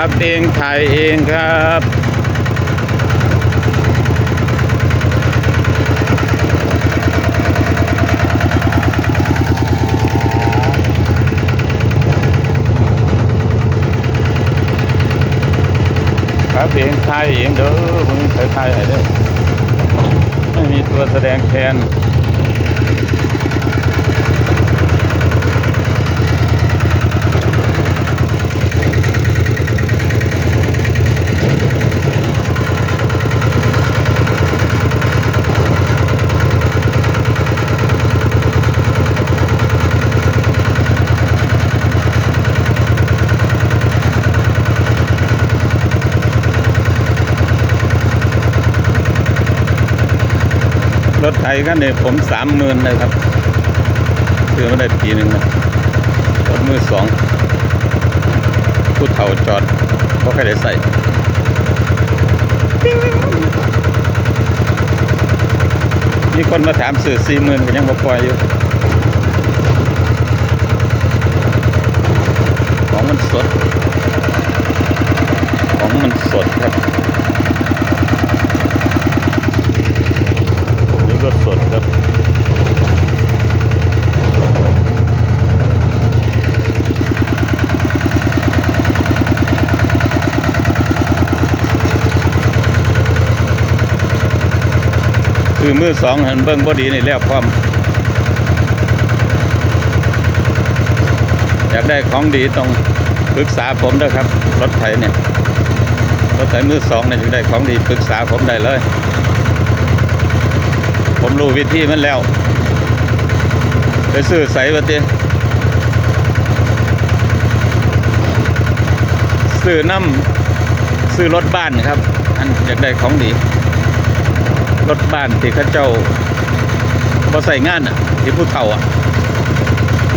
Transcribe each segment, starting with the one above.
พับเองถ่ายเองครับครับเองถ่ายเองเด้อมึงเคยถ่ายเด้อไม่มีตัวแสดงแทน รถไถกันเนี่ยผมสามหมื่นเลยครับซื้อมาได้ปีหนึ่งนะรถมือสองผู้เฒ่าจอดเพราะใครได้ใส่มีคนมาถามสื่อสี่หมื่นก็ยังบ่ปล่อยอยู่ ของมันสด ของมันสดครับ นี่ก็สดครับ คือมือสองเห็นเบิ้งบอดีนี่แล้วพร้อมอยากได้ของดีต้องปรึกษาผมด้วยครับ รถไถเนี่ยรถไถมือสองเนี่ยอยากได้ของดีปรึกษาผมได้เลย ผมรู้วิธีมันแล้วไปซื้อใส่บัติซื้อน้ำซื้อรถบ้านครับอันอยากได้ของดี รถบ้านที่ข้าเจ้าพอใส่งานอะที่ผู้เฒ่าอะ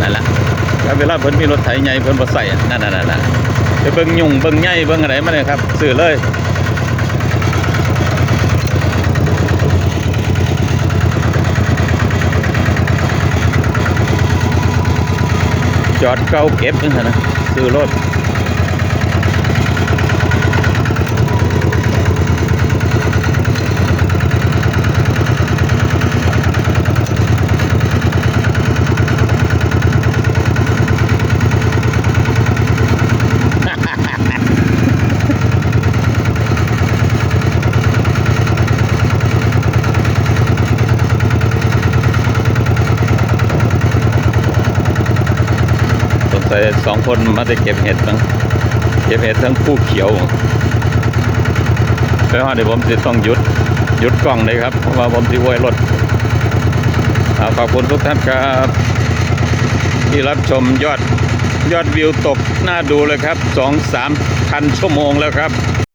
นั่นแหละแล้วเวลาเพิ่นมีรถไถใหญ่เพิ่นบ่ใส่อะนั่นๆๆๆไปเบิ่งยุ่งเบิ่งใหญ่เบิ่งอะไรมาเนี่ยครับซื้อเลยจอดเก่าเก็บนี่นะซื้อรถ ใส่สองคนมาได้เก็บเห็ดทั้งเก็บเห็ดทั้งผู้เขียวแล้วเดี๋ยวผมจะต้องหยุดหยุดกล้องเลยครับเพราะว่าผมจะไว้รถขอบคุณทุกท่านครับที่รับชมยอดยอดวิวตกน่าดูเลยครับสองสามพันชั่วโมงแล้วครับ